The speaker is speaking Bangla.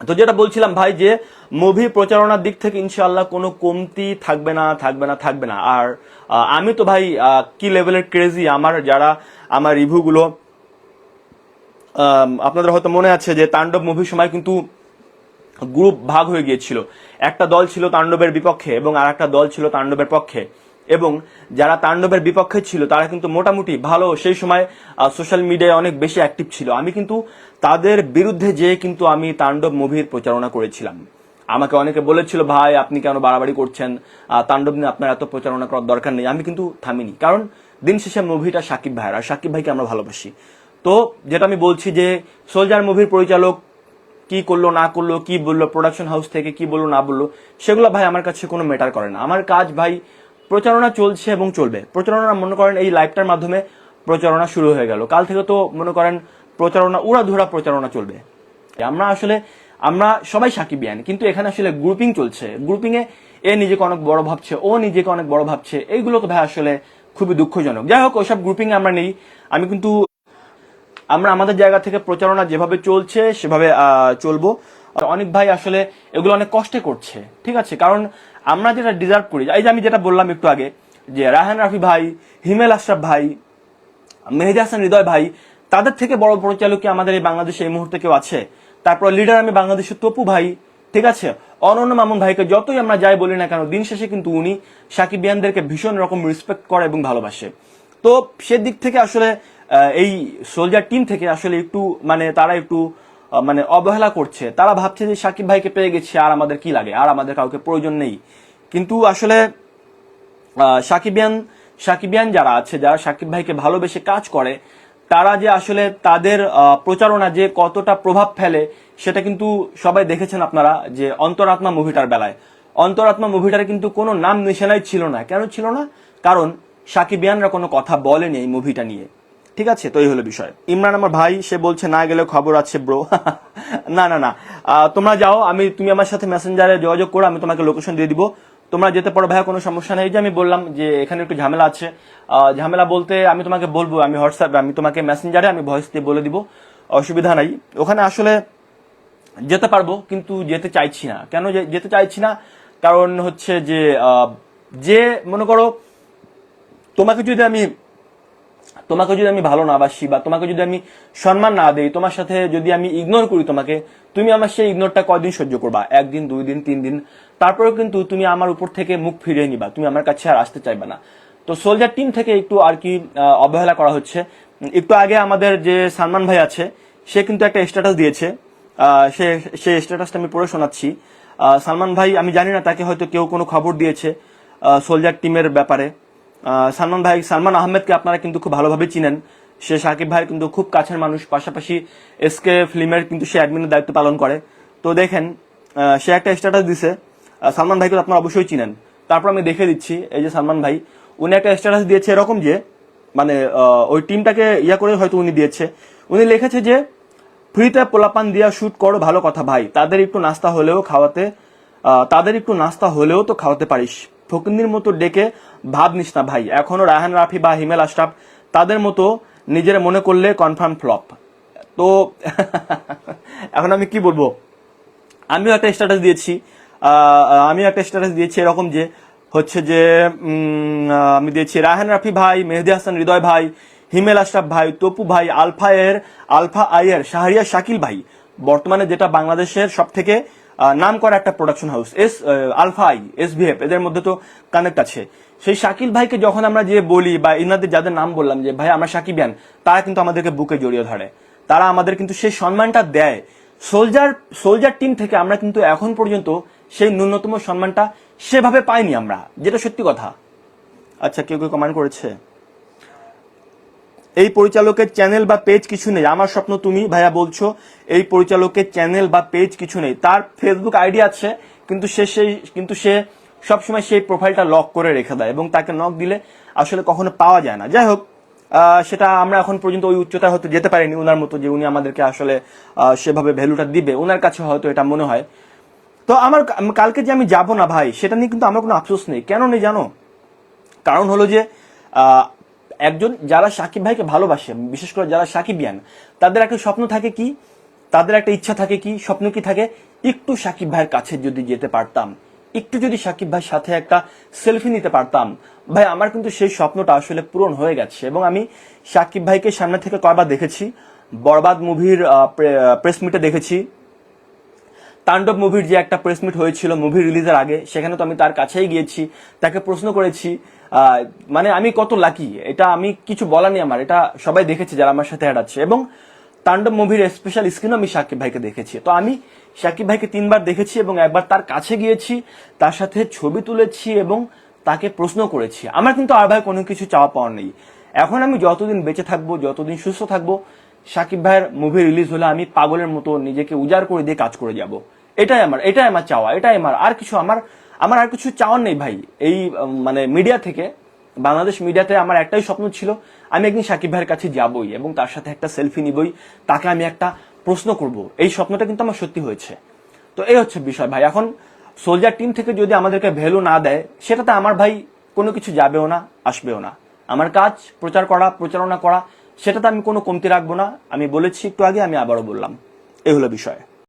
তো যেটা বলছিলাম ভাই যে মুভি প্রচারণার দিক থেকে ইনশাল্লাহ কোনো কমতি থাকবে না থাকবে না থাকবে না। আর আমি তো ভাই কি লেভেলের ক্রেজি আমার যারা আমার রিভিউগুলো আপনাদের হয়তো মনে আছে যে তাণ্ডব মুভির সময় কিন্তু গ্রুপ ভাগ হয়ে গিয়েছিল। একটা দল ছিল তাণ্ডবের বিপক্ষে এবং আর একটা দল ছিল তাণ্ডবের পক্ষে। এবং যারা তাণ্ডবের বিপক্ষে ছিল, তারা কিন্তু মোটামুটি ভালো। সেই সময় সোশ্যাল মিডিয়ায় অনেক বেশি অ্যাক্টিভ ছিল। আমি কিন্তু তাদের বিরুদ্ধে যেয়ে কিন্তু আমি তাণ্ডব মুভির প্রচারণা করেছিলাম। আমাকে অনেকে বলেছিল, ভাই, আপনি কেন বাড়াবাড়ি করছেন? তাণ্ডব নিয়ে আপনার এত প্রচারণা করার দরকার নেই। আমি কিন্তু থামিনি। কারণ দিন শেষে মুভিটা সাকিব ভাইয়ের, আর সাকিব ভাইকে আমরা ভালোবাসি। তো যেটা আমি বলছি যে, সোলজার মুভির পরিচালক কি করল, না করল, কি বলল প্রোডাকশন হাউস থেকে কি বলল, না বলল, সেগুলো ভাই আমার কাছে কোনো ম্যাটার করে না। আমার কাজ ভাই প্রচারণা চলছে এবং চলবে। প্রচারণা মনে করেন এই লাইভটার মাধ্যমে প্রচারণা শুরু হয়ে গেল। কাল থেকে তো মনে করেন প্রচারণা, উড়াধুরা প্রচারণা চলবে। আমরা আসলে, আমরা সবাই সাকিবিয়ান কিন্তু এখানে আসলে গ্রুপিং চলছে। গ্রুপিং এ নিজেকে অনেক বড় ভাবছে, ও নিজেকে অনেক বড় ভাবছে। এইগুলো তো ভাই আসলে খুবই দুঃখজনক। যাই হোক, ওইসব গ্রুপিং আমরা নেই। আমি কিন্তু, আমরা আমাদের জায়গা থেকে প্রচারণা যেভাবে চলছে, সেভাবে চলবো। অনেক ভাই আসলে এগুলো অনেক কষ্টে করছে। ঠিক আছে? কারণ আমরা যেটা ডিজার্ভ করি, এই যে আমি যেটা বললাম একটু আগে, যে রাহান রাফি ভাই, হিমেল আশরাফ ভাই, মেহেদি হাসান হৃদয় ভাই, তাদের থেকে বড় পরিচালক কি আমাদের এই বাংলাদেশে এই মুহূর্তে কেউ আছে? তারপর লিডার আমি বাংলাদেশের তপু ভাই, ঠিক আছে? অনন্য মামুন ভাইকে যতই আমরা যাই বলি না কেন, দিন শেষে কিন্তু উনি সাকিব সাকিবিয়ানদেরকে ভীষণ রকম রেসপেক্ট করে এবং ভালোবাসে। তো সেদিক থেকে আসলে এই সোলজার টিম থেকে আসলে একটু মানে তারা একটু মানে অবহেলা করছে। তারা ভাবছে যে সাকিব ভাইকে পেয়ে গেছে, আর আমাদের কি লাগে? আর আমাদের কাউকে প্রয়োজন নেই। কিন্তু আসলে সাকিবিয়ান সাকিবিয়ান যারা আছে, যারা সাকিব ভাইকে ভালোবেসে কাজ করে, তারা যে আসলে তাদের প্রচারণা যে কতটা প্রভাব ফেলে, সেটা কিন্তু সবাই দেখেছেন আপনারা যে অন্তরাত্মা মুভিটার বেলায়। অন্তরাত্মা মুভিটার কিন্তু কোনো নাম নিশানাই ছিল না। কেন ছিল না? কারণ সাকিবিয়ানরা কোনো কথা বলেনি এই মুভিটা নিয়ে। ঠিক আছে, তো এই হলো বিষয়। ইমরান আমার ভাই, সে বলছে, না গেলে খবর আছে ব্রো না না না। তোমরা যাও, আমি, তুমি আমার সাথে মেসেঞ্জারে যোগাযোগ করো, আমি তোমাকে লোকেশন দিয়ে দিব। তোমরা যেতে পারো, ভাইয়া, কোনো সমস্যা নেই। যে আমি বললাম যে, এখানে একটু ঝামেলা আছে। ঝামেলা বলতে আমি তোমাকে বলব, আমি হোয়াটসঅ্যাপে আমি তোমাকে মেসেঞ্জারে আমি ভয়েস দিয়ে বলে দিব। অসুবিধা নাই। ওখানে আসলে যেতে পারব, কিন্তু যেতে চাইছি না। কেন যেতে চাইছি না? কারণ হচ্ছে যে যে, মনে করো, তোমাকে যদি আমি তোমাকে যদি আমি ভালো না বাসি বা তোমাকে যদি আমি সম্মান না দেই, তোমার সাথে যদি আমি ইগনোর করি তোমাকে, তুমি আমার সেই ইগনোরটা কয়দিন সহ্য করবা? একদিন দুই দিন তিন দিন তারপরেও কিন্তু তুমি আমার উপর থেকে মুখ ফিরিয়ে নিবা। তুমি আমার কাছে আর আসতে চাইবে না। তো সোলজার টিম থেকে একটু আর কি অবহেলা করা হচ্ছে। একটু আগে আমাদের যে সালমান ভাই আছে, সে কিন্তু একটা স্ট্যাটাস দিয়েছে। সে সেই স্ট্যাটাসটা আমি পড়ে শোনাচ্ছি। সালমান ভাই, আমি জানি না, তাকে হয়তো কেউ কোনো খবর দিয়েছে সোলজার টিমের ব্যাপারে। সালমান ভাই, সালমান আহমেদকে আপনারা কিন্তু খুব ভালোভাবে চিনেন। সে সাকিব ভাই কিন্তু খুব কাছের মানুষ, পাশাপাশি এসকে ফিল্মের কিন্তু সে অ্যাডমিনের দায়িত্ব পালন করে। তো দেখেন সে একটা স্ট্যাটাস দিছে। সালমান ভাইকে আপনারা অবশ্যই চিনেন। তারপর আমি দেখে দিচ্ছি, এই যে সালমান ভাই, উনি একটা স্ট্যাটাস দিয়েছে এরকম যে মানে ওই টিমটাকে ইয়া করে হয়তো উনি দিয়েছে। উনি লিখেছে যে, ফ্রিতে পোলাপান দিয়া শ্যুট করো ভালো কথা ভাই। তাদের একটু নাস্তা হলেও খাওয়াতে তাদের একটু নাস্তা হলেও তো খাওয়াতে পারিস। ফকিন্দির মতো ডেকে, ভাব নিস না ভাই, এখনও রাহান রাফি বা হিমেল আশরাফ তাদের মতো নিজের মনে করলে কনফার্ম ফ্লপ তো, এখন আমি কি বলব? আমিও একটা স্ট্যাটাস দিয়েছি। আমিও একটা স্ট্যাটাস দিয়েছি এরকম যে, হচ্ছে যে আমি দিয়েছি রাহান রাফি ভাই, মেহেদি হাসান, হৃদয় ভাই, হিমেল আশরাফ ভাই, তপু ভাই, আলফা এর, আলফা আইয়ের শাহরিয়া শাকিল ভাই। বর্তমানে যেটা বাংলাদেশের সব থেকে নাম করা একটা production house S alpha I S VF এদের মধ্যে তো কানেক্ট আছে। সেই শাকিল ভাইকে যখন আমরা যে বলি বা ইনাদের যাদের নাম বললাম যে, ভাই, আমরা সাকিবিয়ান তারা কিন্তু আমাদেরকে বুকে জড়িয়ে ধরে। তারা আমাদের কিন্তু সেই সম্মানটা দেয়। সোলজার সোলজার টিম থেকে আমরা কিন্তু এখন পর্যন্ত সেই ন্যূনতম সম্মানটা সেভাবে পাইনি আমরা, যেটা সত্যি কথা। আচ্ছা কেউ কেউ কমান্ড করেছে? এই পরিচালকের চ্যানেল বা পেজ কিছু নেই। আমার স্বপ্ন তুমি ভাইয়া বলছো, এই পরিচালকের চ্যানেল বা পেজ কিছু নেই। তার ফেসবুক আইডি আছে, কিন্তু সে সেই, কিন্তু সে সবসময় সেই প্রোফাইলটা লক করে রেখে দেয় এবং তাকে নক দিলে আসলে কখনো পাওয়া যায় না। যাই হোক সেটা আমরা এখন পর্যন্ত ওই উচ্চতায় হয়তো যেতে পারিনি ওনার মতো যে উনি আমাদেরকে আসলে সেভাবে ভ্যালুটা দিবে। ওনার কাছে হয়তো এটা মনে হয়। তো আমার কালকে যে আমি যাব না ভাই, সেটা নিয়ে কিন্তু আমার কোনো আফসোস নেই। কেন নেই জানো? কারণ হলো যে একজন যারা সাকিব ভাইকে ভালোবাসে, বিশেষ করে যারা সাকিব সাকিবিয়ান, তাদের একটা স্বপ্ন থাকে কি? তাদের একটা ইচ্ছা থাকে কি? স্বপ্ন কি থাকে? একটু সাকিব ভাইয়ের কাছে যদি যেতে পারতাম, একটু যদি সাকিব ভাইয়ের সাথে একটা সেলফি নিতে পারতাম, ভাই আমার কিন্তু সেই স্বপ্নটা আসলে পূরণ হয়ে গেছে এবং আমি সাকিব ভাইকে সামনে থেকে কয়বার দেখেছি, বরবাদ মুভির প্রেস মিটে দেখেছি তাণ্ডব মুভির যে একটা প্রেস মিট হয়েছিল মুভি রিলিজের আগে, সেখানে তো আমি তার কাছেই গিয়েছি। তাকে প্রশ্ন করেছি মানে আমি কত লাকি এটা আমি কিছু বলা নেই আমার, এটা সবাই দেখেছে যারা আমার সাথে হাঁটাচ্ছে এবং তাণ্ডব মুভির স্পেশাল স্ক্রিনও আমি সাকিব ভাইকে দেখেছি। তো আমি সাকিব ভাইকে তিনবার দেখেছি এবং একবার তার কাছে গিয়েছি, তার সাথে ছবি তুলেছি এবং তাকে প্রশ্ন করেছি। আমার কিন্তু আর ভাই কোনো কিছু চাওয়া পাওয়ার নেই। এখন আমি যতদিন বেঁচে থাকব, যতদিন সুস্থ থাকব সাকিব ভাইয়ের মুভি রিলিজ হলে আমি পাগলের মতো নিজেকে উজাড় করে দিয়ে কাজ করে যাব। এটাই আমার এটাই আমার চাওয়া, এটাই আমার। আর কিছু আমার আমার আর কিছু চাওয়ার নেই ভাই। এই মানে মিডিয়া থেকে, বাংলাদেশ মিডিয়াতে আমার একটাই স্বপ্ন ছিল, আমি একদিন সাকিব ভাইয়ের কাছে যাবই এবং তার সাথে একটা সেলফি নিবই, তাকে আমি একটা প্রশ্ন করব। এই স্বপ্নটা কিন্তু আমার সত্যি হয়েছে। তো এই হচ্ছে বিষয় ভাই। এখন সোলজার টিম থেকে যদি আমাদেরকে ভ্যালু না দেয়, সেটাতে আমার ভাই কোনো কিছু যাবেও না, আসবেও না। আমার কাজ, প্রচার করা, প্রচারণা করা সেটাতে আমি কোনো কমতি রাখব না। আমি বলেছি, একটু আগে আমি আবারও বললাম। এই হলো বিষয়।